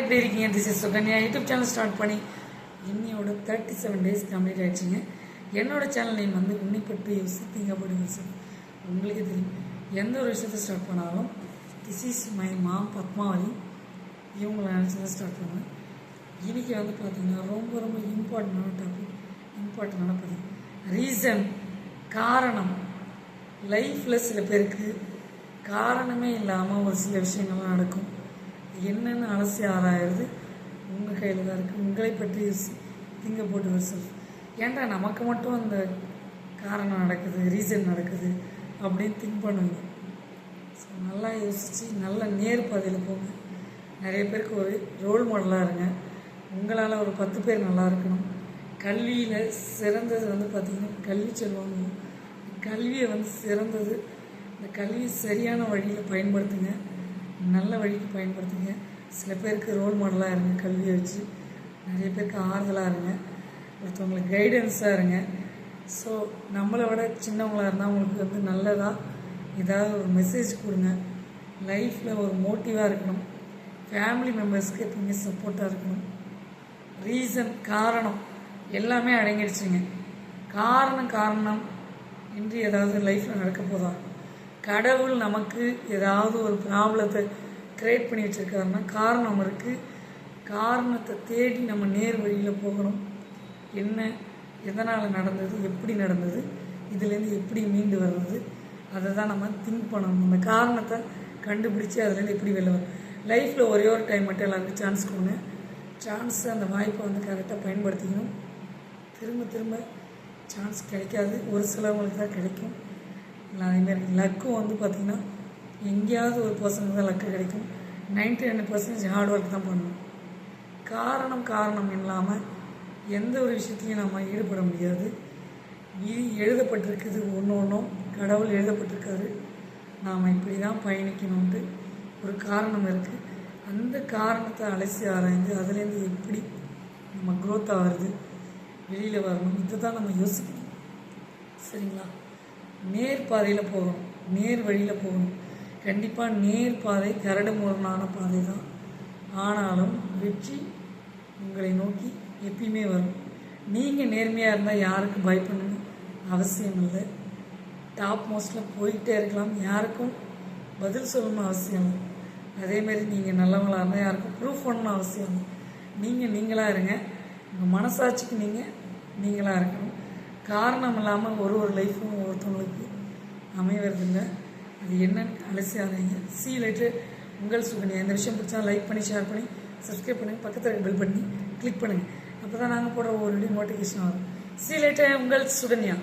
எப்படி இருக்கீங்க? This is Sukanya YouTube channel start பண்ணி இன்னையோட தேர்ட்டி செவன் டேஸ் கம்ப்ளீட் ஆயிடுச்சுங்க. என்னோட சேனல் நேம் வந்து உன்னை பற்றி யோசித்தீங்க அப்படின்னு உங்களுக்கே தெரியும். எந்த ஒரு விஷயத்தை ஸ்டார்ட் பண்ணாலும் this is my mom Padmavathi. இவங்களை நினச்சி தான் ஸ்டார்ட் பண்ணுவேன். இன்றைக்கி வந்து பார்த்தீங்கன்னா ரொம்ப ரொம்ப இம்பார்ட்டண்டான டாபிக் இம்பார்ட்டண்டான பதிவு. ரீசன் காரணம். லைஃப்பில் சில பேருக்கு காரணமே இல்லாமல் ஒரு சில விஷயங்கள்லாம் நடக்கும். என்னென்னு அலசி ஆராயிறது? உங்கள் கையில் தான் இருக்குது உங்களை பற்றி திங்க போட்டு வருஷம் ஏன்டா நமக்கு மட்டும் அந்த காரணம் நடக்குது ரீசன் நடக்குது அப்படின்னு திங்க் பண்ணுங்க. ஸோ நல்லா யோசித்து நல்ல நேர் பாதையில் போங்க. நிறைய பேருக்கு ஒரு ரோல் மாடலாக இருங்க. உங்களால் ஒரு பத்து பேர் நல்லா இருக்கணும். கல்வியில் சிறந்தது வந்து பார்த்திங்கன்னா கல்வி செல்வாங்க கல்வியை வந்து சிறந்தது இந்த கல்வியை சரியான வழியில் பயன்படுத்துங்க. நல்ல வழிக்கு பயன்படுத்துங்க. சில பேருக்கு ரோல் மாடலாக இருங்க கல்வியை வச்சு. நிறைய பேருக்கு ஆறுதலாக இருங்க. ஒருத்தவங்களுக்கு கைடன்ஸாக இருங்க. ஸோ நம்மளை விட சின்னவங்களாக இருந்தால் அவங்களுக்கு வந்து நல்லதாக ஏதாவது ஒரு மெசேஜ் கொடுங்க. லைஃப்பில் ஒரு மோட்டிவாக இருக்கணும். ஃபேமிலி மெம்பர்ஸ்க்கு எப்பவுமே சப்போர்ட்டாக இருக்கணும். ரீசன் காரணம் எல்லாமே அடங்கிடுச்சுங்க. காரணம் காரணம் இன்றி ஏதாவது லைஃப்பில் நடக்க போதா? கடவுள் நமக்கு ஏதாவது ஒரு ப்ராப்ளத்தை க்ரியேட் பண்ணி வச்சுருக்காருன்னா காரணம் இருக்குது காரணத்தை தேடி நம்ம நேர் வழியில் போகணும். என்ன எதனால் நடந்தது எப்படி நடந்தது இதுலேருந்து எப்படி மீண்டு வர்றது அதை தான் நம்ம திங்க் பண்ணணும். அந்த காரணத்தை கண்டுபிடிச்சி அதுலேருந்து எப்படி வெளில வரும் லைஃப்பில் ஒரே ஒரு டைம் மட்டும் எல்லாருக்கும் சான்ஸ் கொடுங்க. சான்ஸ் அந்த வாய்ப்பை வந்து கரெக்டாக பயன்படுத்திக்கணும். திரும்ப திரும்ப சான்ஸ் கிடைக்காது. ஒரு சிலவங்களுக்கு தான் கிடைக்கும். இல்லை அதேமாதிரி லக்கும் வந்து பார்த்திங்கன்னா எங்கேயாவது ஒரு பர்சனுக்கு தான் லக்கு கிடைக்கும். Ninety nine percentage hard work தான் பண்ணணும். காரணம் காரணம் இல்லாமல் எந்த ஒரு விஷயத்தையும் நம்ம ஈடுபட முடியாது. விதி எழுதப்பட்டிருக்குது ஒன்று ஒன்றும் கடவுள் எழுதப்பட்டிருக்காரு. நாம் இப்படி தான் பயணிக்கணும்ட்டு ஒரு காரணம் இருக்குது அந்த காரணத்தை அலசி ஆராய்ந்து அதுலேருந்து எப்படி நம்ம க்ரோத் ஆகிறது வெளியில் வரணும் இதை தான் நம்ம யோசிக்கணும். சரிங்களா? நேர் பாதையில் போகணும். நேர் வழியில் போகணும். கண்டிப்பாக நேர் பாதை கரடு முரணான பாதை தான் ஆனாலும் வெற்றி உங்களை நோக்கி எப்பயுமே வரும். நீங்கள் நேர்மையாக இருந்தால் யாருக்கும் பயப்படணும்? அவசியம் இல்லை. டாப் மோஸ்ட்டில் போயிட்டே இருக்கலாம். யாருக்கும் பதில் சொல்லணும்னு அவசியம் இல்லை. அதேமாரி நீங்கள் நல்லவங்களாக இருந்தால் யாருக்கும் ப்ரூஃப் பண்ணணும் அவசியம் இல்லை. நீங்கள் நீங்களாக இருங்க. உங்கள் மனசாட்சிக்கு நீங்கள் நீங்களாக இருக்கணும். காரணம் இல்லாமல் ஒரு ஒரு லைஃப்பும் ஒருத்தவங்களுக்கு அமைவதில்லை அது என்னன்னு அலசி ஆராய்ங்க சி லைட்டு உங்கள் சுகன்யா. இந்த விஷயம் பிடிச்சா லைக் பண்ணி ஷேர் பண்ணி சப்ஸ்கிரைப் பண்ணி பக்கத்தில் பெல் பண்ணி கிளிக் பண்ணுங்கள் அப்போ தான் நாங்கள் போடுற ஒரு வீடியோ நோட்டிஃபிகேஷன் வரும். சி லைட்டு உங்கள் சுகன்யா.